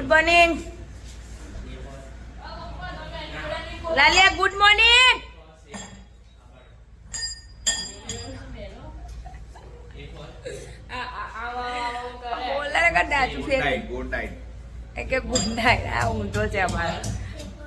Good morning Laliya good morning good night એ કે good આ ઊંધો છે અમારો.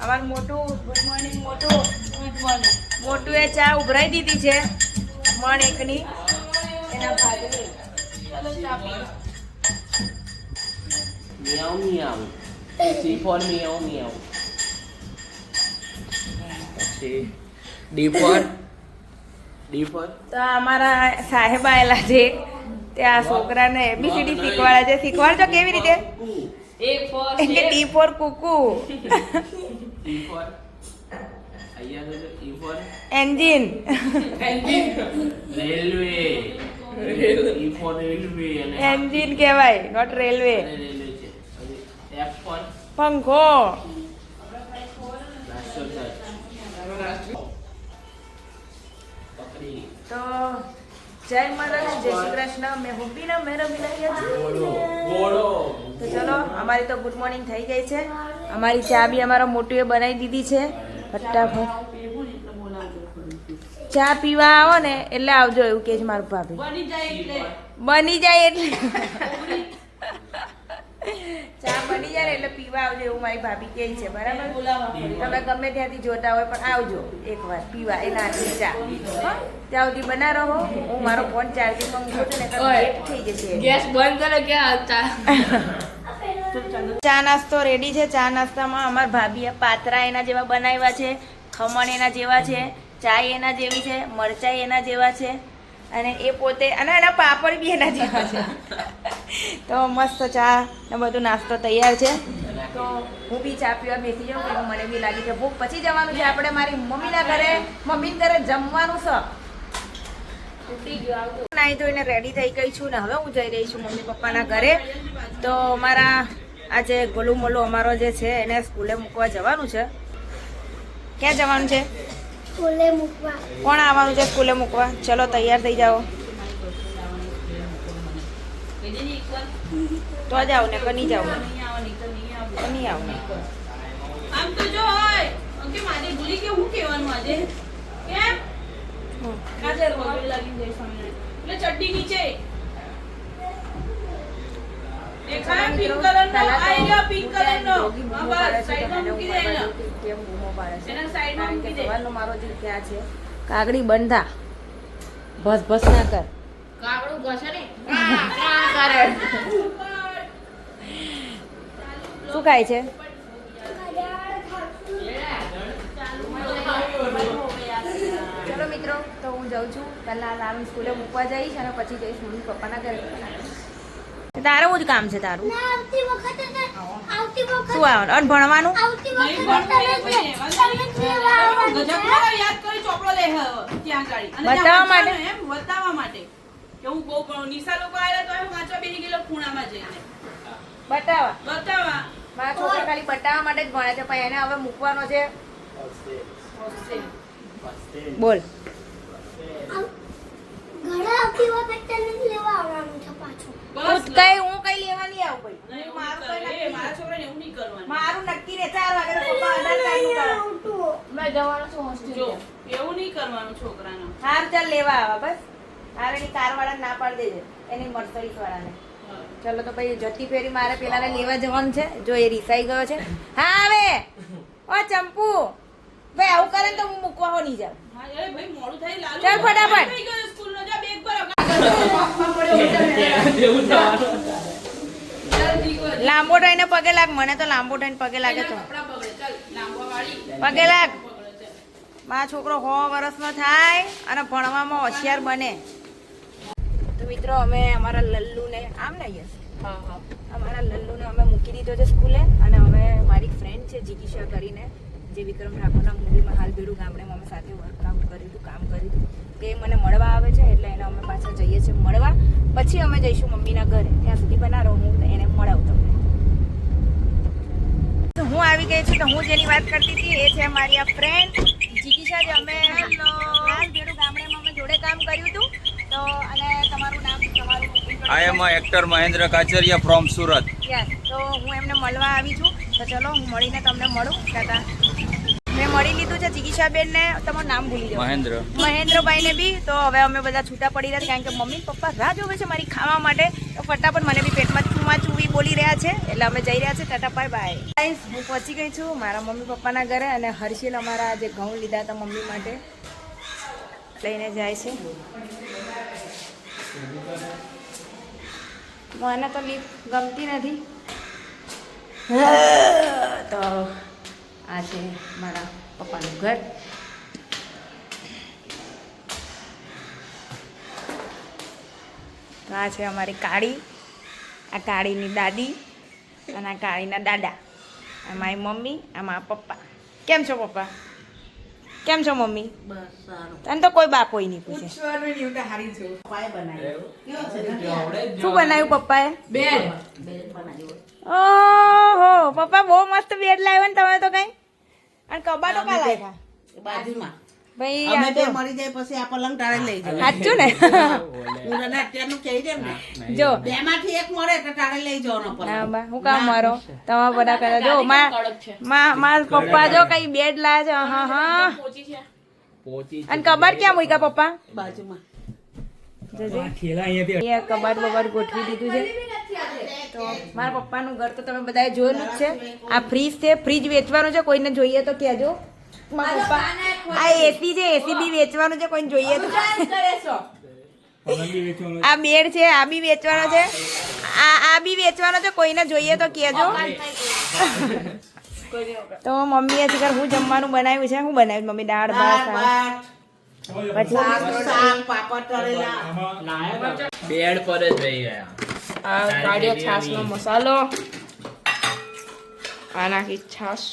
અમારું મોટું ગુડ મોર્નિંગ મોટું. ગુડ મોર્નિંગ મોટું એ ચા ઉભરાઈ દીધી છે. મણ એકની. એના ભાગની ચલો ચા પીઓ Meow meow. C for meow meow. પછી D for D for તો અમારા સાહેબ આયેલા છે. ત્યાં છોકરાને એબીસીડી શીખવાડે છે. શીખવાડજો કેવી રીતે? એમ કે T for Kuku. T for E engine E railway engine કહેવાય નોટ રેલવે અને રેલવે છે પછી F for પંખો તો જય મહારાજ જય શ્રી કૃષ્ણ. મેં હુબીના મેરા મિલાયા ઘોડો તો ચલો અમારી તો ગુડ મોર્નિંગ થઈ ગઈ છે. અમારી ચા બી અમારા મોટુએ બનાવી દીધી છે. ફટાફટ. ચા પીવા આવો ને એટલે આવજો એવું કે છે મારું ભાભી. બની જાય એટલે. ચા બની જાય એટલે પીવા આવજો એવું મારી ભાભી કહે છે બરાબર? તમે ગમે ત્યાંથી જોતા હોય પણ આવજો એકવાર પીવા એના હાથની ચા? ત્યાં સુધી બના રહો હું મારો ફોન ચાર્જિંગમાં મૂકું છું ને લેટ થઈ જશે. ગેસ બંધ કરો કે આવતા ચા નાસ્તો રેડી છે. ચા નાસ્તામાં અમારા ભાભીએ પાતરા એના જેવા બનાવ્યા છે ખમણ એના જેવા છે ચાય એના જેવી છે મરચાઈ એના જેવા છે. અને એ પોતે અને એના પાપડ બી એના જેવા છે. તો મસ્ત ચા ને બધું નાસ્તો તૈયાર છે. તો હું બી ચા પીવા બેસી જાઉં કે મને બી લાગી છે. ભૂખ પછી જવાનું છે. આપણે મારી મમ્મીના ઘરે મમ્મીના ઘરે જમવાનું છે. નાહી ધોઈને રેડી થઈ ગઈ છું ને હવે હું જઈ રહી છું મમ્મી પપ્પાના ઘરે. તો મારા આજે ગોલું મોલું અમારો જે છે એને સ્કૂલે મૂકવા જવાનું છે. ક્યાં જવાનું છે? સ્કૂલે મૂકવા. કોણ આવવાનું છે સ્કૂલે મૂકવા? ચલો તૈયાર થઈ જાઓ. તો જ આવ ને કની જાવ? કની આવ ને? આમ તો જો હોય. કે મારે ભૂલી કે હું કહેવાનું આજે? કેમ? આજે રોલ લાગી જાય સામે. એટલે ચડ્ડી નીચે. દેખાય પિંક કલર નો આ એરિયા પિંક કલર નો હા બસ સાઈડમાં મૂકી દે એને એના સાઈડમાં મૂકી દે. સવારનો મારો જે ક્યાં છે કાગડી બંધા. ભસ ભસ ના કર. કાગડું ઘસે ને કા કા કરે શું ખાય છે? ચલો. મિત્રો તો હું જાઉં છું. પહેલાં લાલ સ્કૂલે મૂકવા જઈશ અને પછી જઈશ મમ્મી પપ્પાના ઘરે. તારું જ કામ છે તારું. ના આવતી વખતે તો- આવતી વખતે શું આવવાનું? અને ભણવાનું? બતાવવા માટે? બતાવવા માટે કે હું બહુ ભણું. નિશા લોકો આવ્યા તો હું વાંચવા બેસી ગયેલો ખૂણામાં જઈને. બતાવા બતાવવા. મારા છોકરા ખાલી બતાવવા માટે જ ભણે છે પણ એને હવે મૂકવાનો છે. બોલ. ઘણા આવતી વખતે લેવા આવવાનું છે પાછું. બસ કઈ હું કઈ લેવા નહીં આવું ભાઈ મારું કઈ નક્કી મારા છોકરાને એવું નહીં કરવાનું. મારું નક્કી ને ચાર વાગે પપ્પા આધાર કાર્ડનું મેં જવાનું છું હોસ્ટેલ જો એવું નહીં કરવાનું છોકરાને. હાર ચાલ લેવા આવા બસ. હારે એની કાર વાળા ના પાડી દેજે. એની મર્સરીસ વાળાને ચલો તો ભાઈ જતી ફેરી મારે પેલાને લેવા જવાનું છે. જો એ રીસાઈ ગયો છે. હા હવે ઓ ચંપુ. ભાઈ આવું કરે ને તો હું મૂકવા હો નહીં જાઉં. હા, એ ભાઈ મોડું થાય લાલુ. ચાલ ફટાફટ. લાંબો થઈને પગે લાગ મને તો લાંબો થઈને પગે લાગે તો. પગે લાગ. મા છોકરો સો વર્ષનો થાય અને ભણવામાં હોશિયાર બને. તો મિત્રો અમે અમારા લલ્લુને આમ ને યસ હા હા. અમારા લલ્લુને અમે મૂકી દીધો છે સ્કૂલે અને હવે મારી ફ્રેન્ડ છે જીગીશા કરીને. જે વિક્રમ ઠાકોરના મૂવીમાં હાલ ભેડું ગામડેમાં અમે સાથે વર્કઆઉટ કર્યું હતું કામ કર્યું હતું. તે મને મળવા આવે છે એટલે એને અમે પાછા જઈએ છીએ મળવા. પછી અમે જઈશું મમ્મીના ઘરે. ત્યાં સુધી બનાવો હું એને મળાવું તમને. તો હું આવી ગઈ છું તો હું જેની વાત કરતી હતી એ છે મારી આ ફ્રેન્ડ જીગીશા જે અમે હાલ ભેડું ગામડેમાં અમે જોડે કામ કર્યું હતું. તો અને તમારું નામ તમારું I am actor Mahendra Kachariya from Surat yes તો હું એમને મળવા આવી છું. તો ચલો હું મળીને તમને મળું કાકા મેં મળી લીધું છે જિગીશાબેનને તમારું નામ ભૂલી જાઉં. મહેન્દ્ર. મહેન્દ્રભાઈને બી. તો હવે અમે બધા છૂટા પડી રહ્યા કારણ કે મમ્મી પપ્પા રાહ જોવે છે મારી ખાવા માટે. તો ફટાફટ મને બી પેટમાં ચૂમા ચૂવી બોલી રહ્યા છે. એટલે અમે જઈ રહ્યા છે. Tata bye bye. હું પહોંચી ગઈ છું મારા મમ્મી પપ્પાના ઘરે અને હર્ષિલ અમારા જે ઘઉં લીધા હતા મમ્મી માટે. લઈને જાય છે. મને તો લીફ ગમતી નથી. તો આ છે મારા પપ્પાનું ઘર. તો આ છે અમારી કાળી, આ કાળીની દાદી અને આ કાળીના દાદા, આ મારી મમ્મી, આ મારા પપ્પા. કેમ છો પપ્પા? કેમ છો મમ્મી? તને તો કોઈ બાપ હોય નહીં પૂછે. શું બનાવ્યું પપ્પાએ? ઓહો પપ્પા બહુ મસ્ત બેડ લાવ્યા ને તમે તો કઈ? અને કબાટો કા લાવ્યા? બાજુમાં. ભાઈ અમે આ મરી જાય પછી આ પલંગ ટાળે લઈ જાય. સાચું ને. હું તને અત્યારનું કહી દેમ ને. જો. બેમાંથી એક મરે તો ટાળે લઈ જવાનો હા પલંગ બા હું કામ મારો? તમારા બધા કહેતા જો મા મા મારા પપ્પા જો કઈ બેડ લાયા છે. હા હા. અને કબાટ ક્યાં મૂક્યા પપ્પા? બાજુમાં. કબાટ બબાટ ગોઠવી દીધું છે. તો મારા પપ્પાનું ઘર તો તમે બધાએ જોયેલું જ છે. આ ફ્રીજ છે. ફ્રીજ વેચવાનું છે. કોઈને જોઈએ તો કહેજો. આ એસી છે એસી બી વેચવાનું છે કોઈને જોઈએ તો. આ બેડ છે આ બી વેચવાનો છે. આ આ બી વેચવાનો છે કોઈને જોઈએ તો કહેજો. તો મમ્મીએ શીખર હું જમવાનું બનાવ્યું છે હું બનાવ્યું મમ્મી દાળ ભાત બેડ પર જ રહી ગયા. કાઢ્યો છાશનો મસાલો. આ નાખી છાશ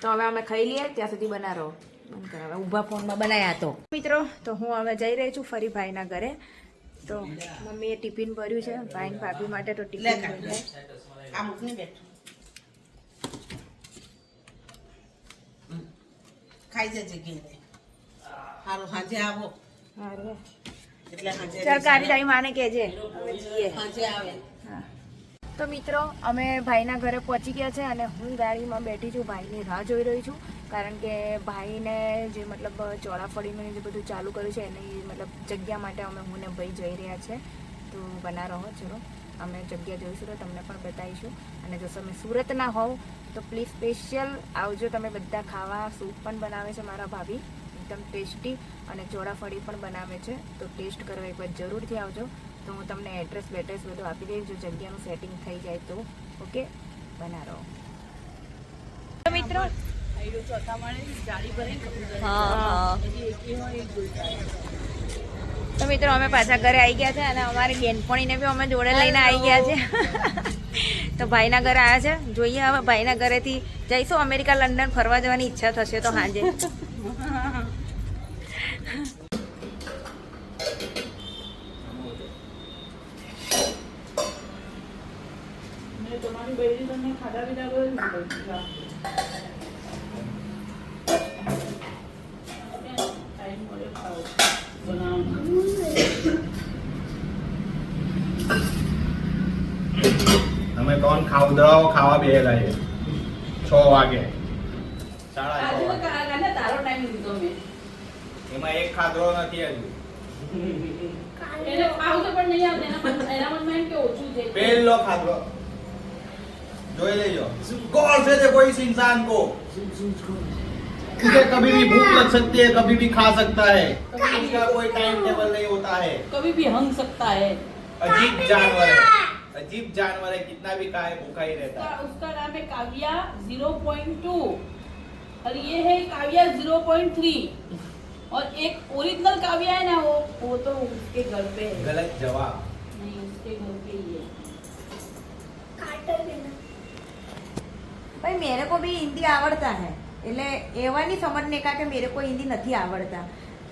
તો હવે અમે ખાઈ લઈએ ત્યાં સુધી બનાવો બંધ કરાવે ઊભા ફોનમાં બનાવ્યા તો. મિત્રો તો હું હવે જઈ રહી છું ફરી ભાઈના ઘરે. તો મમ્મીએ ટિફિન ભર્યું છે ભાઈ ને ભાભી માટે તો ટિફિન ભર્યું છે. આ ખાઈ જજે ઘેરે સારું સાંજે આવો. હારું. એટલે સાંજે ચાલ કાઢી ટાઈમ માને કહેજે. અમે જઈએ. સાંજે આવે. તો મિત્રો, અમે ભાઈના ઘરે પહોંચી ગયા છે અને હું ગાડીમાં બેઠી છું, ભાઈની રાહ જોઈ રહી છું. કારણ કે ભાઈને જે મતલબ ચોળાફળીનું જે બધું ચાલુ કર્યું છે, એની મતલબ જગ્યા માટે અમે હું ને ભાઈ જઈ રહ્યા છે. તો બના રહો, ચલો. અમે જગ્યા જોઈશું તો તમને પણ બતાવીશું. અને જો તમે સુરતના હોવ, તો પ્લીઝ સ્પેશિયલ આવજો. તમે બધા ખાવા સૂપ પણ બનાવે છે મારા ભાભી. એકદમ ટેસ્ટી અને ચોળાફળી પણ બનાવે છે. તો ટેસ્ટ કરવા એકવાર જરૂરથી આવજો. તો હું તમને એડ્રેસ બેડ્રેસ બધું આપી દઈશ. જો જગ્યાનું સેટિંગ થઈ જાય તો ઓકે બના રહો તો મિત્રો? તો મિત્રો અમે પાછા ઘરે આવી ગયા છે અને અમારી બેનપણીને બી અમે જોડે લઈને આવી ગયા છે. તો ભાઈના ઘરે આવ્યા છે. જોઈએ હવે ભાઈના ઘરેથી જઈશું. અમેરિકા લંડન ફરવા જવાની ઈચ્છા થશે તો સાંજે તમારી બૈરી તમને ખાધા પીધા કરો જ નહીં ટાઈમ મળે ખાઓ બનાવવાનો અમે કોણ? ખાવડાઓ ખાવા બેહેલા છે છ વાગે. સાડા છ વાગે. તારો ટાઈમ લીધો મેં. એમાં એક ખાધરો નથી હજુ. એને ખાવું તો પણ નહીં આવડે એના મનમાં એમ કે ઓછું છે. પહેલો ખાધો. જોઈ લેજો गौर से देखो इस इंसान को उसे कभी भी भूख लग सकती है कभी भी खा सकता है उसका कोई टाइम टेबल नहीं होता है कभी भी हंग सकता है अजीब जानवर है अजीब जानवर है कितना भी खाए भूखा ही रहता उसका है उसका नाम है काव्या 0.2 और ये है काव्या 0.3 और एक ओरिजिनल काव्या है ना वो वो तो उसके घर पे है गलत जवाब नहीं उसके घर पे ही है ભાઈ, મેરે કો બી હિન્દી આવડતા હે. એટલે એવા નહીં સમજને કા કે મેરે કો હિન્દી નથી આવડતા.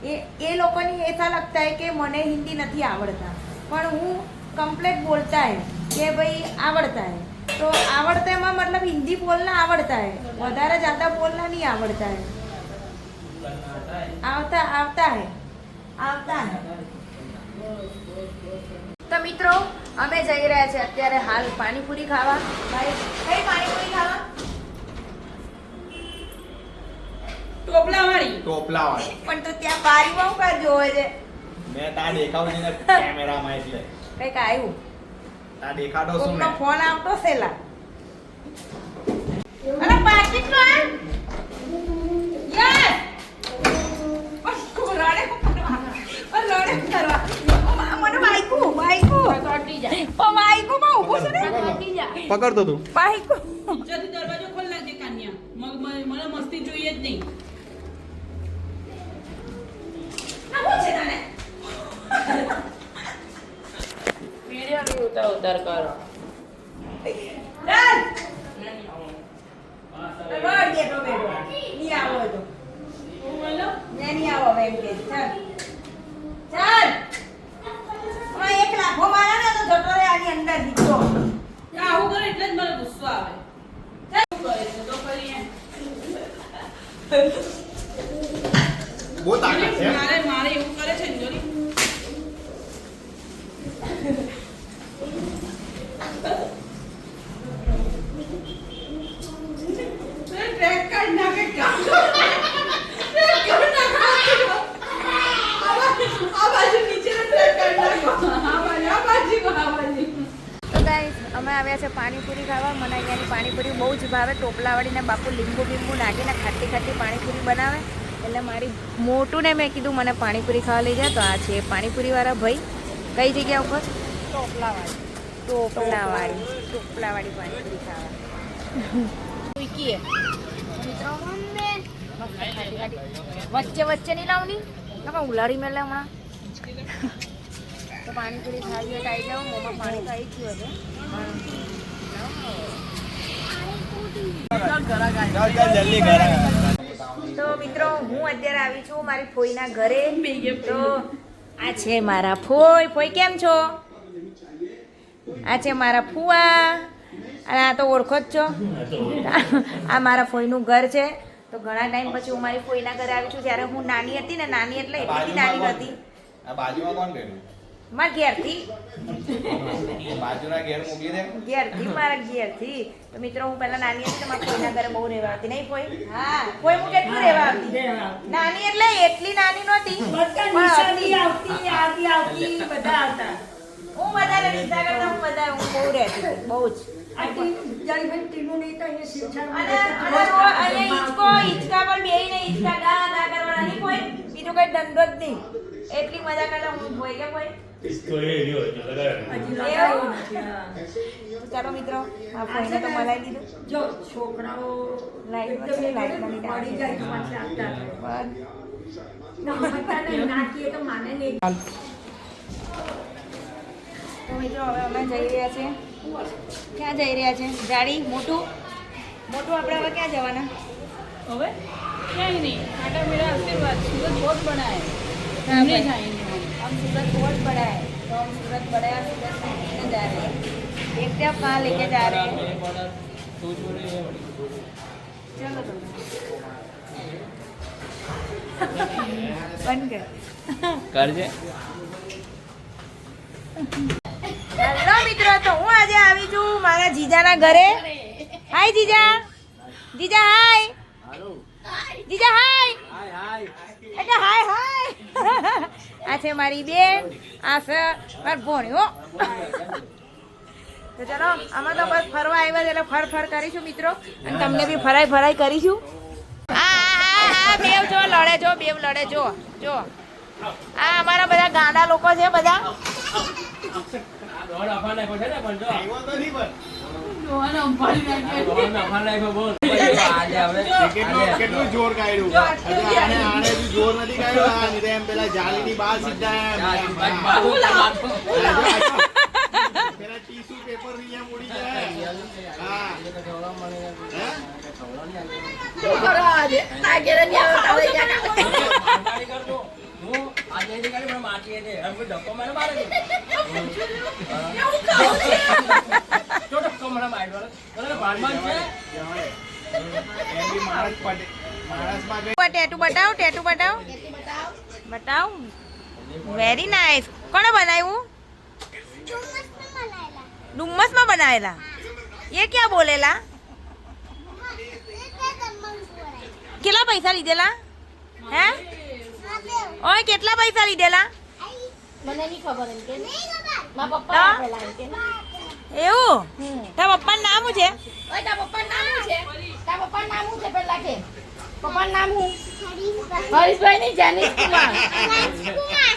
એ એ લોકોની એસા લગતા હે કે મને હિન્દી નથી આવડતા. પણ હું કમ્પ્લેટ બોલતા હે કે ભાઈ આવડતા હે. તો આવડતા એમાં મતલબ હિન્દી બોલના આવડતા હે. વધારે જ્યાદા બોલના નહીં આવડતા હે. આવતા આવતા હે. આવતા હે. है મિત્રો અમે જઈ રહ્યા છે અત્યારે હાલ પાણીપુરી ખાવા. ભાઈ કઈ પાણીપુરી ખાવા? ટોપલા વાળી ટોપલા વાળી પણ તો ત્યાં બારીમાં હું કાં જોવે છે? મેં તા દેખાવ ને કેમેરામાં એટલે. કંઈક આવ્યું તા દેખાડો છું મેં. ફોન આવતો સેલા અરે પાકીટ નો યસ પકડતો તું. વાઈકુ જલ્દી દરવાજો ખોલ નાખજે કાન્યા. મને મસ્તી જોઈએ જ નહીં. ઉતાર કરો ડન રડ દે તો બેટો ની આવો તો હું બોલો ને ની આવો બેન કે ચાલ ચાલ હવે એક લાખો મારા ને તો જતો રહે આની અંદર દીકરો આવું કરે એટલે જ મને ગુસ્સો આવે. કરે છે? તો તાકાત છે મારે મારે એવું કરે છે ને જોરી ટ્રેક કાઢ નાખે કામ ટ્રેક કાઢ નાખો આ બાજુ આ બાજુ નીચે ટ્રેક કાઢ નાખો આ બાજુ આ બાજુ આ બાજુ તો ગાઈસ અમે આવ્યા છે પાણીપુરી ખાવા. મને અહીંયાની પાણીપુરી બહુ જ ભાવે. ટોપલાવાળીને બાપુ લીંબુ લીંબુ નાખીને ખાટી ખાટી પાણીપુરી બનાવે. એટલે મારી મોટું ને મેં કીધું મને પાણીપુરી ખાવા લઈ જાય તો આ છે પાણીપુરીવાળા ભાઈ. કઈ જગ્યા ઉપર? ટોપલાવાળી. ટોપલાવાળી. ટોપલાવાળી પાણીપુરી ખાવા. વચ્ચે વચ્ચે નહીં લાવની? ઉલાડી મેલે હમણાં. તો પાણીપુરી ખાવી હોય આવી જાઓ, મોમાં પાણી આવી ગયું હવે. તો મિત્રો, હું અત્યારે આવી છું મારી ફોઈના ઘરે. તો આ છે મારા ફોઈ. ફોઈ કેમ છો? આ છે મારા ફુવા. અને આ તો ઓળખો જ છો. આ મારા ફોઈનું ઘર છે. તો ઘણા ટાઈમ પછી હું મારી ફોઈના ઘરે આવી છું. જ્યારે હું નાની હતી ને, નાની એટલે એટલી નાની હતી આ બાજુમાં કોણ ગયું મારા ઘેરથી. બાજુના ઘેર મૂકી દે. ઘેરથી મારા ઘેરથી. તો મિત્રો હું પહેલા નાની હતી તમારા કોઈના ઘરે બહુ રહેવા આવતી. નહીં કોઈ? હા. કોઈ હું કેટલું રહેવા આવતી? નાની એટલે એટલી નાની નહોતી પણ આવતા હું વધારે નિશા કરતા હું વધારે હું બહુ રહેતી બહુ જ. કોઈ. કઈ એટલી મજા કરતા હું હોય કે તો એ રહ્યો ચાલો મિત્રો આ ફોઈને તો મલાઈ દીધું જો છોકરાઓ લાઈટ છે લાઈટ પડી જાય તો પછી આપતા તો મિત્રો હવે અમે જઈ રહ્યા છે ક્યાં જઈ રહ્યા છે? જાડી મોટું? મોટું આપણે હવે ક્યાં જવાના? હવે? ક્યાંય નહીં. આટા મેરા આશીર્વાદ. સુરત બહુ બનાય એમને हम हम सूरत बहुत बड़ा है तो हम सूरत बड़ा है सूरत से घूमने जा रहे हैं देखते हैं अब कहाँ लेके जा रहे हैं चलो तो बन गए કરજે હેલો મિત્રો તો હું આજે આવી છું મારા જીજાના ઘરે હાય જીજા જીજા હાય જીજા હાય એટલે હાય હાય આ છે મારી બેન, આ છે મારો ભોણ્યો તો ચલો, આમાં તો બસ ફરવા આવ્યા છે એટલે ફર ફર કરીશું મિત્રો. અને તમને બી ફરાઈ ફરાઈ કરીશું. બેવ જો, લડે જો, બેવ લડે જો જો. આ અમારા બધા ગાંડા લોકો છે બધા. દોડ અફા નાખ્યો છે ને પણ જો. આવ્યો તો નહીં પણ. રોહન અંબાણી નાખે દોડ અફા નાખ્યો બોલ. કેટલું કેટલું જોર કાઢ્યું. આને આને જોર નથી કાઢ્યું. આ એમ પેલા જાલીની બહાર સીધા એમ, ટીશ્યુ પેપર અહીંયા ઉડી જાય. હા. ટેટુ બતાવ ટેટુ બતાવ. બતાવ. વેરી નાઇસ કોણે બનાવ્યું? ચોમાસમાં મનાયેલા ડુમ્મસમાં બનાવેલા એ ક્યાં બોલેલા હા એ ત્યાં જમવાનું ખવડાય. કેટલા પૈસા લીધેલા હે હા, તે ઓય કેટલા પૈસા લીધેલા આઈ મને નહીં ખબર એમ કે નહીં ખબર. મારા પપ્પા હા? આપેલા એમ કે એવું તારા પપ્પાનું નામ શું છે ઓય તારા પપ્પાનું નામ શું છે તારા પપ્પાનું નામ શું છે પેલા કે પપ્પાનું નામ શું હરીશભાઈ. હરીશભાઈ નહીં જાનીશ કુમાર રાજકુમાર.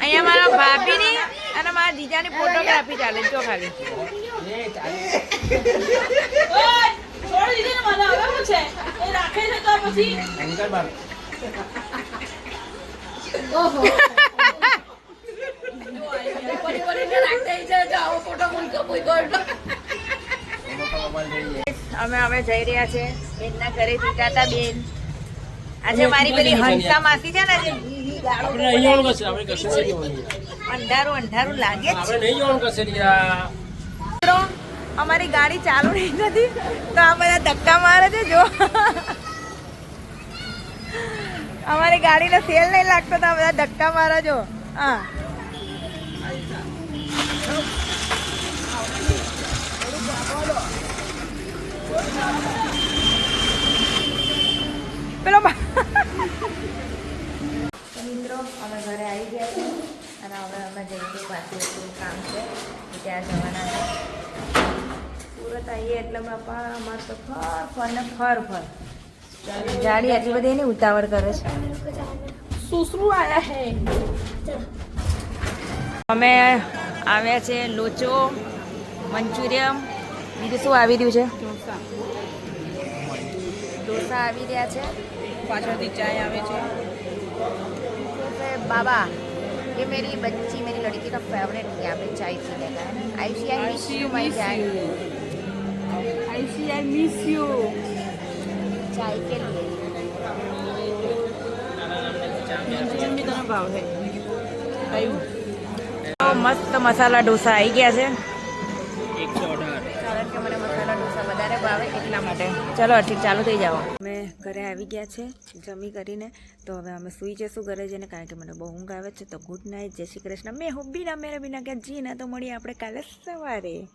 અહીંયા મારા ભાભીની અને મારા જીજાની ફોટોગ્રાફી ચાલે જો ખાલી. દીધી અમે હવે જઈ રહ્યા છે બેનના ઘરે દીકાતા બેન. આજે મારી પેલી હંસા માસી છે ને આપણે નહીં જવાનું કશે આપણે કશે નહીં જવાનું અંધારું અંધારું લાગે આપણે નહીં જવાનું કશે મિત્રો અમારી ગાડી ચાલુ નહીં થતી તો આ બધા ધક્કા મારે છે જો. અમારી ગાડીનો સેલ નહીં લાગતો તો આ બધા ધક્કા મારે જો. હા. પેલો મિત્રો અમે ઘરે આવી ગયા છે અને હવે અમે જઈશું પાછું એટલું કામ છે ત્યાં જવાના છે. સુરત આવીએ એટલે બાપા અમારે તો ફર ફર ને ફર ફર. ગાડી આટલી બધી એની ઉતાવળ કરે છે. સુસરું આવ્યા હે. અમે આવ્યા છે લોચો મંચુરિયમ બીજું શું આવી રહ્યું છે? ઢોસા આવી રહ્યા છે. પાછળથી ચાય આવે છે. बाबा ये मेरी बच्ची मेरी लड़की का फेवरेट यहाँ पे चाय पीने का है आई सी आई miss you my chai I see I miss you चाय के लिए મંચુરિયન બી તને ભાવ છે કયું તો મસ્ત મસાલા ઢોસા આવી ગયા છે એટલા માટે. ચલો, ઠીક, ચાલુ થઈ જાઓ. અમે ઘરે આવી ગયા છે, જમી કરીને. તો હવે અમે સૂઈ જઈશું ઘરે જઈને, કારણ કે મને બહુ ઊંઘ આવે છે. તો ગુડ નાઇટ જય શ્રી કૃષ્ણ. મેં હું, બીના મેરે બીના કે જી ના તો મળીએ આપણે કાલે સવારે.